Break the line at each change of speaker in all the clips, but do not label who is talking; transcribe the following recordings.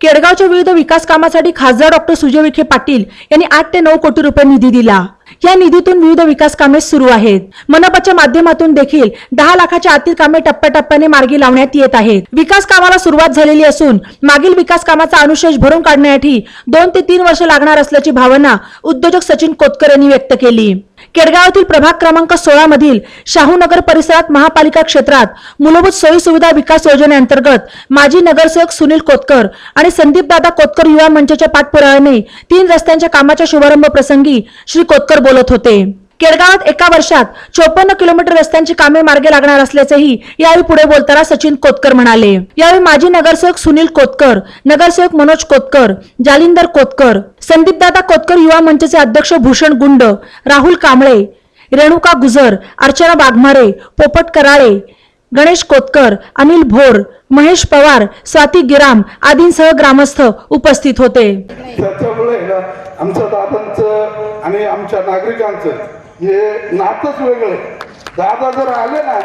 केडगावच्या विविध विकास कामासाठी खासदार डॉक्टर सुजय विखे पाटील यांनी आठ ते नऊ कोटी रुपये निधी दिला. या निधीतून विविध विकास कामे सुरू आहेत. मनपाच्या माध्यमातून देखील दहा लाखाच्या आतील कामे टप्प्याटप्प्याने मार्गी लावण्यात येत आहेत. विकास कामाला सुरुवात झालेली असून मागील विकास कामाचा अनुशेष भरून काढण्यासाठी दोन ते तीन वर्ष लागणार असल्याची भावना उद्योजक सचिन कोतकर यांनी व्यक्त केली. केडगावातील प्रभाग क्रमांक सोळा मधील शाहूनगर परिसरात महापालिका क्षेत्रात मूलभूत सोयी सुविधा विकास योजनेअंतर्गत माजी नगरसेवक सुनील कोतकर आणि संदीप दादा कोतकर युवा मंचाच्या पाठपुराव्याने तीन रस्त्यांच्या कामाच्या शुभारंभ प्रसंगी श्री कोतकर बोलत होते. केडगावात एका वर्षात चोपन्न किलोमीटर रस्त्यांची कामे मार्गे लागणार असल्याचेही यावेळी पुढे बोलताना सचिन कोतकर म्हणाले. यावेळी माजी नगरसेवक सुनील कोतकर नगरसेवक मनोज कोतकर जालिंदर कोतकर संदीपदादा कोतकर युवा मंचचे अध्यक्ष भूषण गुंड राहुल कांबळे रेणुका गुजर अर्चना वाघमारे पोपट कराळे गणेश कोतकर अनिल भोर महेश पवार स्वाती गिराम आदींसह ग्रामस्थ उपस्थित होते.
त्याच्यामुळे ना आमच्या दादांचं आणि आमच्या नागरिकांचं हे नातच वेगळं. आहे. दादा जर आले ना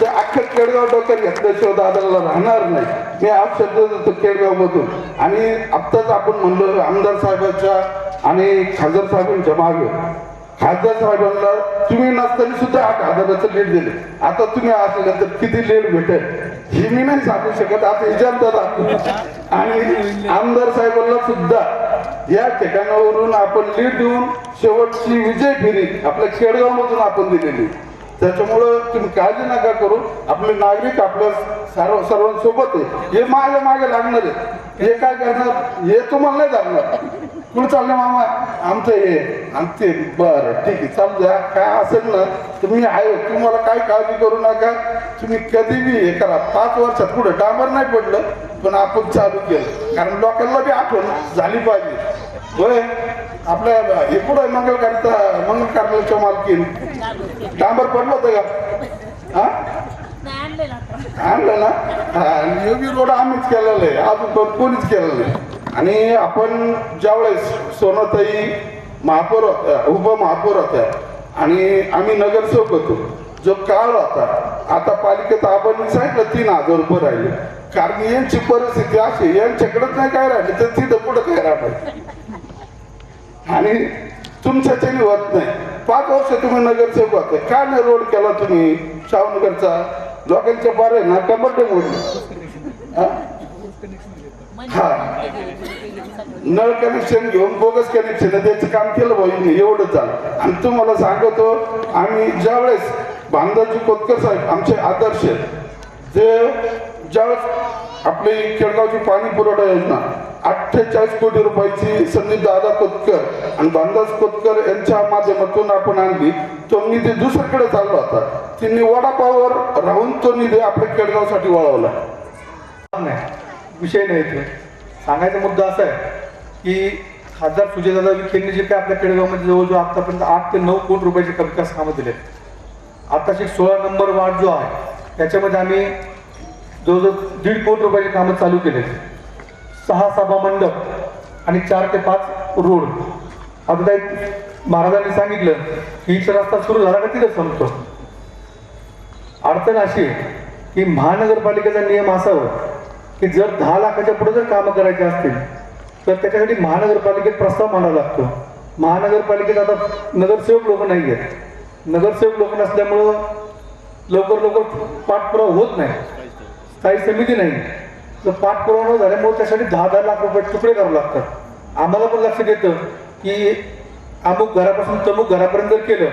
तर अख्खं केडगाव डोक्यात घेतल्याशिवाय दादाला राहणार नाही. मी आज शब्द देतो केडगावमधून. आणि आत्ताच आपण म्हणलो आमदार साहेबांच्या आणि खासदार साहेबांच्या मागे. खासदार साहेबांना तुम्ही नसताना सुद्धा आठ हजाराचं लीड दिले. आता तुम्ही असले तर किती लीड भेटेल? हे मी नाही सांगू शकत. आता विचारतात आपण आणि आमदार साहेबांना सुद्धा या ठिकाणावरून आपण लीड देऊन शेवटची विजय फेरी आपल्या खेडगाव मधून आपण दिलेली. त्याच्यामुळं तुम्ही काळजी नका करू. आपले नागरिक आपल्या सर्व सर्वांसोबत आहे. हे माझ्या मागे लागणार आहे. हे काय करणार? हे तुम्हाला नाही लागणार कुठं चाललं मामा? आमचं हे. आमचे बरं ठीक आहे. चालू द्या. काय असेल ना तुम्ही आहे. तुम्हाला काय काळजी करू नका. तुम्ही कधी बी हे करा. पाच वर्षात पुढे डांबर नाही पडलं. पण आपण चालू केलं. कारण लोकांना बी आठवण झाली पाहिजे. होय? आपल्या हे पुढे मंगल करता मंगल कार्यालयाच्या मालकीन? डांबर पडलं होतं का? हा? आणलं ना? हा, योगी रोड आम्हीच केलेलं आहे. अजून पण कोणीच केलेलं आहे आणि आपण ज्यावेळेस सोनताई महापौर होत्या उपमहापौर होत्या आणि आम्ही नगरसेवक होतो जो काळ होता आता पालिकेत आपण सांगितलं तीन हजार रुपये राहिले. कारण यांची परिस्थिती अशी यांच्याकडेच नाही काय राहिले तर तिथं पुढं काय राहणार? आणि तुमच्याच्याने होत नाही. पाच वर्ष तुम्ही नगरसेवक होते. का नाही रोड केला तुम्ही शाहनगरचा? लोकांच्या बारे ना कबड्डी मोडली? हा? नळ कनेक्शन घेऊन बोगस कनेक्शन त्याचं काम केलं भाऊ एवढं चाल. आणि तुम्हाला सांगतो आम्ही ज्यावेळेस बांधाजी कोतकर साहेब आमचे आदर्श आहेत, जे ज्या आपली केळगावची पाणी पुरवठा योजना अठ्ठेचाळीस कोटी रुपयाची संधी दादा कोतकर आणि बांधाज कोतकर यांच्या माध्यमातून आपण आणली. तो निधी दुसरीकडे चालला होता. त्यांनी वडापावर राहून तो निधी आपल्या केळगावसाठी वळवला.
नाही विषय नाही ते सांगायचा मुद्दा असा आहे की खासदार सुजयदादा विखेंनी जे काय आपल्या केडगावमध्ये जवळजवळ आतापर्यंत आठ ते नऊ कोटी रुपयाचे विकास कामं दिलेत. आताची सोळा नंबर वार्ड जो आहे त्याच्यामध्ये आम्ही जवळजवळ दीड कोटी रुपयाची कामं चालू केले सहा सभा मंडप आणि चार ते पाच रोड. आता त्या महाराजांनी सांगितलं की हिचा रस्ता सुरू झाला का तिथं संपतो. अडचण अशी की महानगरपालिकेचा नियम असावा की जर दहा लाखाच्या पुढे जर कामं करायची असतील तर त्याच्यासाठी महानगरपालिकेत प्रस्ताव मांडावा लागतो. महानगरपालिकेत आता नगरसेवक लोक नाही आहेत नगरसेवक लोक नसल्यामुळं लवकर लवकर पाठपुरावा होत नाही. स्थायी समिती नाही. तर पाठपुरावा न झाल्यामुळे त्यासाठी दहा दहा लाख रुपये तुकडे करावे लागतात. आम्हाला पण लक्षात येतं की अमुक घरापासून तमुक घरापर्यंत जर केलं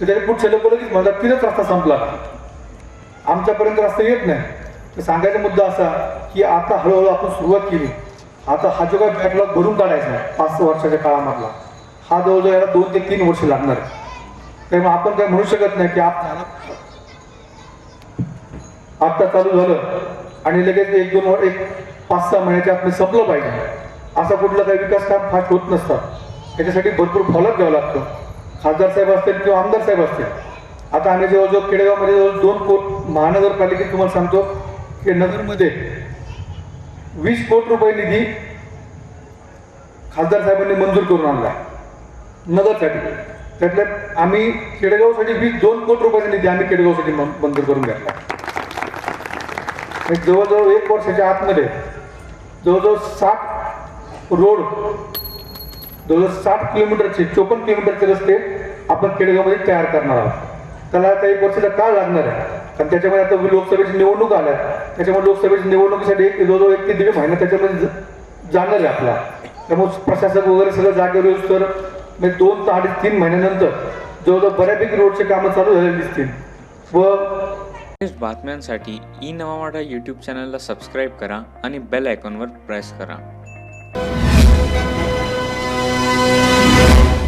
तर त्याच्या पुढच्या लोक लगेच म्हणतात तिथंच रस्ता संपला. आमच्यापर्यंत रस्ता येत नाही. तर सांगायचा मुद्दा असा की आता हळूहळू आपण सुरुवात केली. आता हा जो काय बॅकलॉग भरून काढायचा आहे पाच सहा वर्षाच्या काळामधला हा जवळजवळ याला दोन ते तीन वर्ष लागणार आहे. त्यामुळे आपण काय म्हणू शकत नाही की आप आत्ता चालू झालं आणि लगेच एक दोन एक पाच सहा महिन्याच्या आत संपलं पाहिजे असा कुठला काही विकास काम फास्ट होत नसतात. त्याच्यासाठी भरपूर फॉलोअप घ्यावं लागतं. खासदार साहेब असतील किंवा आमदार साहेब असतील. आता आम्ही जवळजवळ खेडेगावमध्ये जवळ दोन कोट महानगरपालिकेत तुम्हाला सांगतो की नगरमध्ये वीस कोटी रुपये निधी खासदार साहेबांनी मंजूर करून आणला. नगरसाठी. त्यातल्या आम्ही खेडेगावसाठी वीस दोन कोटी रुपयाचा निधी आम्ही खेडेगावसाठी मंजूर करून घेतला. जवळजवळ एक वर्षाच्या आतमध्ये जवळजवळ सात रोड जवळजवळ सात किलोमीटरचे चोपन्न किलोमीटरचे रस्ते आपण खेडेगावमध्ये तयार करणार आहोत. त्याला आता एक वर्षाचा काळ लागणार आहे. कारण त्याच्यामध्ये आता लोकसभेची निवडणूक आल्या. त्याच्यामुळे लोकसभेची निवडणुकीसाठी एक जवळजवळ एक ते दीड महिना त्याच्यामध्ये जाणार आहे आपला. त्यामुळे प्रशासक वगैरे सगळं जागेवर तर म्हणजे दोन ते अडीच तीन महिन्यानंतर जवळजवळ बऱ्यापैकी रोडचे कामं चालू झालेली दिसतील. व
बातम्यांसाठी ई नवा मराठा यूट्यूब चॅनलला सबस्क्राईब करा आणि बेल आयकॉनवर प्रेस करा.